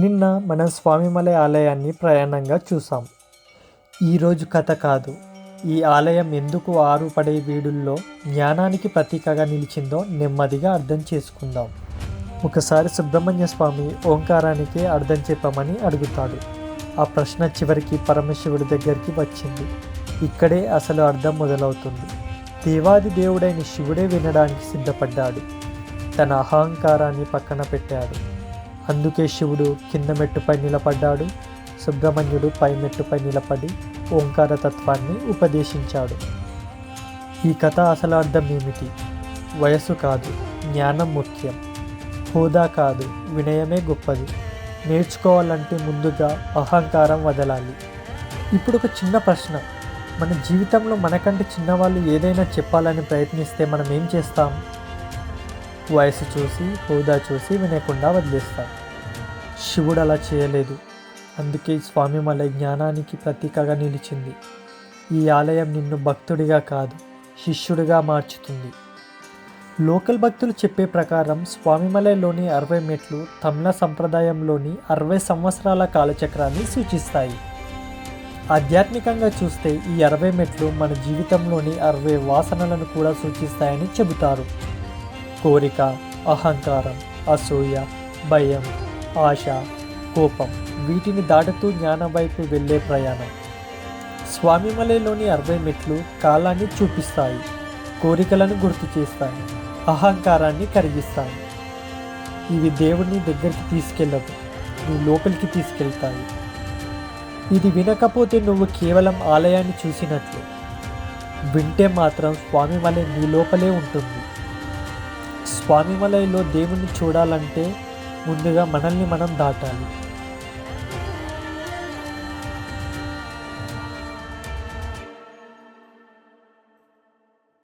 నిన్న మనం స్వామిమలై ఆలయాన్ని ప్రయాణంగా చూసాం. ఈరోజు కథ కాదు. ఈ ఆలయం ఎందుకు ఆరుపడే వీడుల్లో జ్ఞానానికి ప్రతీకగా నిలిచిందో నెమ్మదిగా అర్థం చేసుకుందాం. ఒకసారి సుబ్రహ్మణ్య స్వామి ఓంకారానికి అర్థం చెప్పమని అడుగుతాడు. ఆ ప్రశ్న చివరికి పరమశివుడి దగ్గరికి వచ్చింది. ఇక్కడే అసలు అర్థం మొదలవుతుంది. దేవాది దేవుడైన శివుడే వినడానికి సిద్ధపడ్డాడు. తన అహంకారాన్ని పక్కన పెట్టాడు. అందుకే శివుడు కింద మెట్టుపై నిలబడ్డాడు సుబ్రహ్మణ్యుడు పై మెట్టుపై నిలబడి ఓంకార తత్వాన్ని ఉపదేశించాడు. ఈ కథ అసలు అర్థం ఏమిటి? వయస్సు కాదు జ్ఞానం ముఖ్యం. హోదా కాదు వినయమే గొప్పది. నేర్చుకోవాలంటే ముందుగా అహంకారం వదలాలి. ఇప్పుడు ఒక చిన్న ప్రశ్న. మన జీవితంలో మనకంటే చిన్నవాళ్ళు ఏదైనా చెప్పాలని ప్రయత్నిస్తే మనం ఏం చేస్తాం? వయసు చూసి హోదా చూసి వినకుండా వదిలేస్తారు. శివుడు అలా చేయలేదు. అందుకే స్వామిమల జ్ఞానానికి ప్రతీకగా నిలిచింది. ఈ ఆలయం నిన్ను భక్తుడిగా కాదు శిష్యుడిగా మార్చుతుంది. లోకల్ భక్తులు చెప్పే ప్రకారం స్వామిమలైలోని అరవై మెట్లు తమిళ సంప్రదాయంలోని అరవై సంవత్సరాల కాలచక్రాన్ని సూచిస్తాయి. ఆధ్యాత్మికంగా చూస్తే ఈ అరవై మెట్లు మన జీవితంలోని అరవై వాసనలను కూడా సూచిస్తాయని చెబుతారు. కోరిక అహంకారం అసూయ భయం ఆశ కోపం వీటిని దాటుతూ జ్ఞానం వైపు వెళ్ళే ప్రయాణం. స్వామిమలైలోని అరవై మెట్లు కాలాన్ని చూపిస్తాయి కోరికలను గుర్తు చేస్తాయి అహంకారాన్ని కరిగిస్తాయి. ఇవి దేవుడిని దగ్గరికి తీసుకెళ్ళవు నువ్వు లోపలికి తీసుకెళ్తాయి. ఇది వినకపోతే నువ్వు కేవలం ఆలయాన్ని చూసినట్లు. వింటే మాత్రం స్వామిమలై నీ లోపలే ఉంటుంది. స్వామిమలైలో దేవుణ్ణి చూడాలంటే ముందుగా మనల్ని మనం దాటాలి.